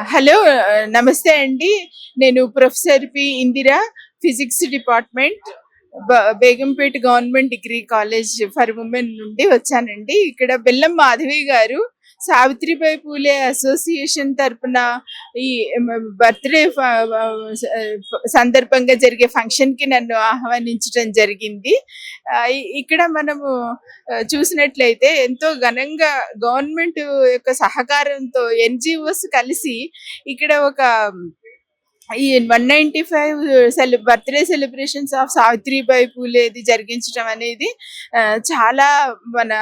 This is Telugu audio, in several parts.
హలో నమస్తే అండి. నేను professor P Indira physics department బ- Begumpet government degree college for women నుండి వచ్చానండి. ఇక్కడ బెల్లం మాధవి గారు సావిత్రిబాయి పూలే అసోసియేషన్ తరపున ఈ బర్త్డే సందర్భంగా జరిగే ఫంక్షన్కి నన్ను ఆహ్వానించడం జరిగింది. ఆ, ఇక్కడ మనము చూసినట్లయితే ఎంతో ఘనంగా గవర్నమెంట్ యొక్క సహకారంతో ఎన్జిఓస్ కలిసి ఇక్కడ ఒక ఈ వన్ నైంటీ ఫైవ్ సెలి బర్త్డే సెలబ్రేషన్స్ ఆఫ్ సావిత్రిబాయి పూలేది జరిగించడం అనేది చాలా మన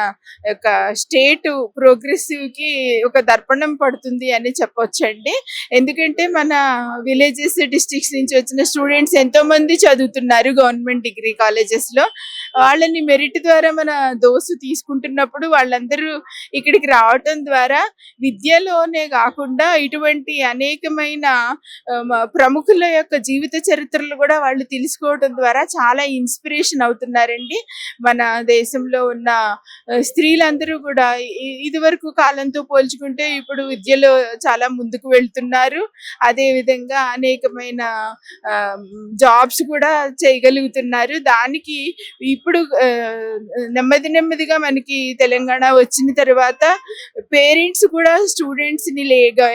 యొక్క స్టేట్ ప్రోగ్రెసివ్కి ఒక దర్పణం పడుతుంది అని చెప్పొచ్చండి. ఎందుకంటే మన విలేజెస్ డిస్ట్రిక్ట్స్ నుంచి వచ్చిన స్టూడెంట్స్ ఎంతో మంది చదువుతున్నారు గవర్నమెంట్ డిగ్రీ కాలేజెస్లో. వాళ్ళని మెరిట్ ద్వారా మన దోసు తీసుకుంటున్నప్పుడు వాళ్ళందరూ ఇక్కడికి రావటం ద్వారా విద్యలోనే కాకుండా ఇటువంటి అనేకమైన ప్రముఖుల యొక్క జీవిత చరిత్రలు కూడా వాళ్ళు తెలుసుకోవడం ద్వారా చాలా ఇన్స్పిరేషన్ అవుతున్నారండి. మన దేశంలో ఉన్న స్త్రీలందరూ కూడా ఇదివరకు కాలంతో పోల్చుకుంటే ఇప్పుడు విద్యలో చాలా ముందుకు వెళ్తున్నారు. అదే విధంగా అనేకమైన జాబ్స్ కూడా చేయగలుగుతున్నారు. దానికి ఇప్పుడు నెమ్మది నెమ్మదిగా మనకి తెలంగాణ వచ్చిన తర్వాత పేరెంట్స్ కూడా స్టూడెంట్స్ని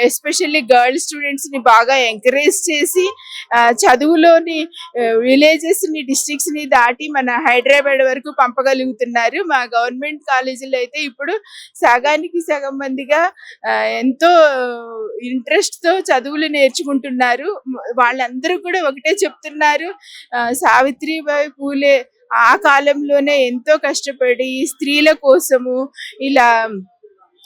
ఎస్పెషల్లీ గర్ల్ స్టూడెంట్స్ని బాగా ఎంకరేజ్ చేసి ఆ, చదువులోని విలేజెస్ని డిస్ట్రిక్ట్స్ని దాటి మన హైదరాబాద్ వరకు పంపగలుగుతున్నారు. మా గవర్నమెంట్ కాలేజీలో అయితే ఇప్పుడు సగానికి సగం మందిగా ఎంతో ఇంట్రెస్ట్తో చదువులు నేర్చుకుంటున్నారు. వాళ్ళందరూ కూడా ఒకటే చెప్తున్నారు. సావిత్రిబాయి పూలే ఆ కాలంలోనే ఎంతో కష్టపడి స్త్రీల కోసము ఇలా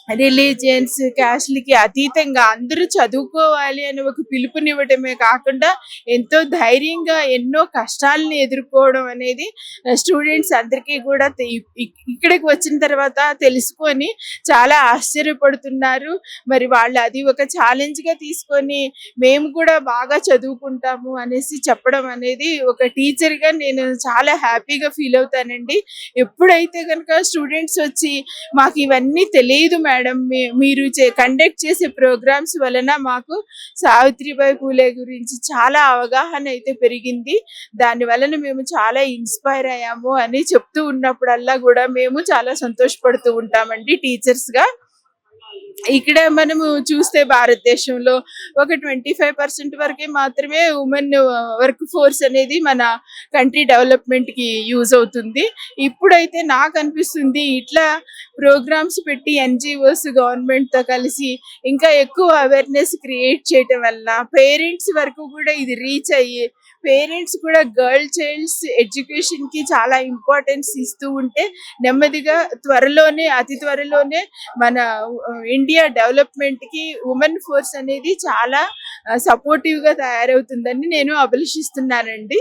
రిలీజియన్స్ క్యాస్ట్లకి అతీతంగా అందరూ చదువుకోవాలి అని ఒక పిలుపునివ్వటమే కాకుండా ఎంతో ధైర్యంగా ఎన్నో కష్టాలను ఎదుర్కోవడం అనేది స్టూడెంట్స్ అందరికీ కూడా ఇక్కడికి వచ్చిన తర్వాత తెలుసుకొని చాలా ఆశ్చర్యపడుతున్నారు. మరి వాళ్ళు అది ఒక ఛాలెంజ్గా తీసుకొని మేము కూడా బాగా చదువుకుంటాము అనేసి చెప్పడం అనేది ఒక టీచర్గా నేను చాలా హ్యాపీగా ఫీల్ అవుతానండి. ఎప్పుడైతే కనుక స్టూడెంట్స్ వచ్చి మాకు ఇవన్నీ తెలియదు మేడం మేడం మీరు కండక్ట్ చేసే ప్రోగ్రామ్స్ వలన మాకు సావిత్రిబాయి పూలే గురించి చాలా అవగాహన అయితే పెరిగింది. దాని వలన మేము చాలా ఇన్స్పైర్ అయ్యాము అని చెప్తూ ఉన్నప్పుడల్లా కూడా మేము చాలా సంతోషపడుతూ ఉంటామండి టీచర్స్గా. ఇక్కడ మనము చూస్తే భారతదేశంలో ఒక ట్వంటీ ఫైవ్ పర్సెంట్ వరకే మాత్రమే ఉమెన్ వర్క్ ఫోర్స్ అనేది మన కంట్రీ డెవలప్మెంట్కి యూజ్ అవుతుంది. ఇప్పుడైతే నాకు అనిపిస్తుంది ఇట్లా ప్రోగ్రామ్స్ పెట్టి ఎన్జిఓస్ గవర్నమెంట్తో కలిసి ఇంకా ఎక్కువ అవేర్నెస్ క్రియేట్ చేయటం వల్ల పేరెంట్స్ వరకు కూడా ఇది రీచ్ అయ్యి పేరెంట్స్ కూడా గర్ల్ చైల్డ్స్ ఎడ్యుకేషన్కి చాలా ఇంపార్టెన్స్ ఇస్తూ ఉంటే నెమ్మదిగా త్వరలోనే అతి త్వరలోనే మన ఇండియా డెవలప్మెంట్కి ఉమెన్ ఫోర్స్ అనేది చాలా సపోర్టివ్గా తయారవుతుందని నేను అభిలషిస్తున్నానండి.